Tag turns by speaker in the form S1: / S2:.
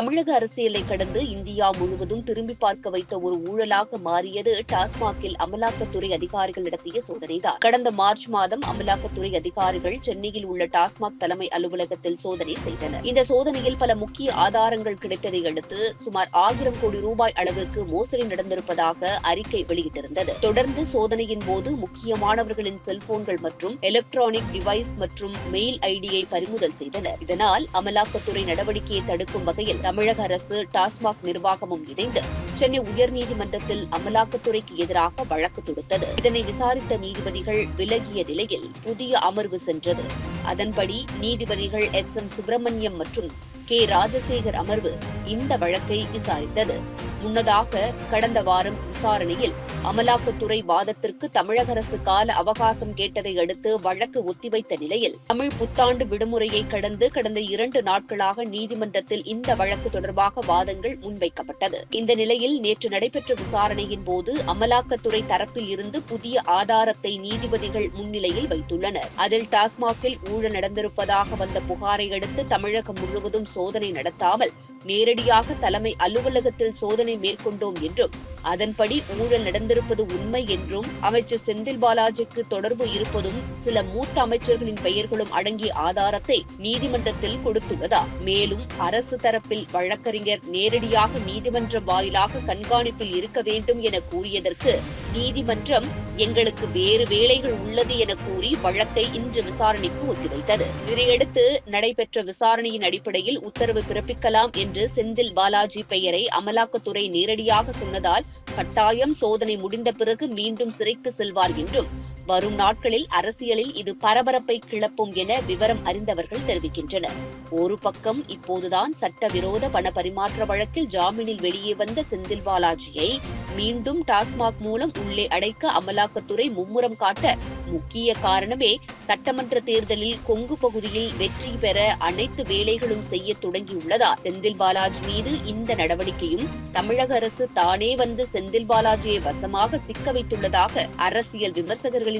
S1: தமிழக அரசியலை கடந்து இந்தியா முழுவதும் திரும்பி பார்க்க வைத்த ஒரு ஊழலாக மாறியது டாஸ்மாகில் அமலாக்கத்துறை அதிகாரிகள் நடத்திய சோதனைதான். கடந்த மார்ச் மாதம் அமலாக்கத்துறை அதிகாரிகள் சென்னையில் உள்ள டாஸ்மாக் தலைமை அலுவலகத்தில் சோதனை செய்தனர். இந்த சோதனையில் பல முக்கிய ஆதாரங்கள் கிடைத்ததை அடுத்து சுமார் ஆயிரம் கோடி ரூபாய் அளவிற்கு மோசடி நடந்திருப்பதாக அறிக்கை வெளியிட்டிருந்தது. தொடர்ந்து சோதனையின் போது முக்கியமானவர்களின் செல்போன்கள் மற்றும் எலக்ட்ரானிக் டிவைஸ் மற்றும் மெயில் ஐடியை பறிமுதல் செய்தனர். இதனால் அமலாக்கத்துறை நடவடிக்கையை தடுக்கும் வகையில் தமிழக அரசு டாஸ்மாக் நிர்வாகமும் இணைந்து சென்னை உயர்நீதிமன்றத்தில் அமலாக்கத்துறைக்கு எதிராக வழக்கு தொடுத்தது. இதனை விசாரித்த நீதிபதிகள் விலகிய நிலையில் புதிய அமர்வு சென்றது. அதன்படி நீதிபதிகள் எஸ் எம் சுப்பிரமணியம் மற்றும் கே ராஜசேகர் அமர்வு இந்த வழக்கை விசாரித்தது. முன்னதாக கடந்த வாரம் விசாரணையில் அமலாக்கத்துறை வாதத்திற்கு தமிழக அரசு கால அவகாசம் கேட்டதை அடுத்து வழக்கு ஒத்திவைத்த நிலையில் தமிழ் புத்தாண்டு விடுமுறையை கடந்து கடந்த இரண்டு நாட்களாக நீதிமன்றத்தில் இந்த வழக்கு தொடர்பாக வாதங்கள் முன்வைக்கப்பட்டது. இந்த நிலையில் நேற்று நடைபெற்ற விசாரணையின் போது அமலாக்கத்துறை தரப்பில் இருந்து புதிய ஆதாரத்தை நீதிபதிகள் முன்னிலையில் வைத்துள்ளனர். அதில் டாஸ்மாகில் ஊழல் நடந்திருப்பதாக வந்த புகாரை அடுத்து தமிழகம் முழுவதும் சோதனை நடத்தாமல் நேரடியாக தலைமை அலுவலகத்தில் சோதனை மேற்கொண்டோம் என்றும் அதன்படி ஊழல் நடந்திருப்பது உண்மை என்றும் அமைச்சர் செந்தில் பாலாஜிக்கு தொடர்பு இருப்பதும் சில மூத்த அமைச்சர்களின் பெயர்களும் அடங்கிய ஆதாரத்தை நீதிமன்றத்தில் கொடுத்துள்ளதா? மேலும் அரசு தரப்பில் வழக்கறிஞர் நேரடியாக நீதிமன்றம் வாயிலாக கண்காணிப்பில் இருக்க வேண்டும் என கூறியதற்கு நீதிமன்றம் எங்களுக்கு வேறு வேலைகள் உள்ளது என கூறி வழக்கை இன்று விசாரணைக்கு ஒத்திவைத்தது. இதையடுத்து நடைபெற்ற விசாரணையின் அடிப்படையில் உத்தரவு பிறப்பிக்கலாம் என்று செந்தில் பாலாஜி பெயரை அமலாக்கத்துறை நேரடியாக சொன்னதால் கட்டாயம் சோதனை முடிந்த பிறகு மீண்டும் சிறைக்கு செல்வார் என்றும் வரும் நாட்களில் அரசியலில் இது பரபரப்பை கிளப்பும் என விவரம் அறிந்தவர்கள் தெரிவிக்கின்றனர். ஒரு பக்கம் இப்போதுதான் சட்டவிரோத பண பரிமாற்ற வழக்கில் ஜாமீனில் வெளியே வந்த செந்தில் பாலாஜியை மீண்டும் டாஸ்மாக் மூலம் உள்ளே அடைக்க அமலாக்கத்துறை மும்முரம் காட்ட முக்கிய காரணமே சட்டமன்ற தேர்தலில் கொங்கு பகுதியில் வெற்றி பெற அனைத்து வேலைகளும் செய்ய தொடங்கியுள்ளதா? செந்தில் பாலாஜி மீது இந்த நடவடிக்கையும் தமிழக அரசு தானே வந்து செந்தில் பாலாஜியை வசமாக சிக்க வைத்துள்ளதாக அரசியல் விமர்சகர்களின்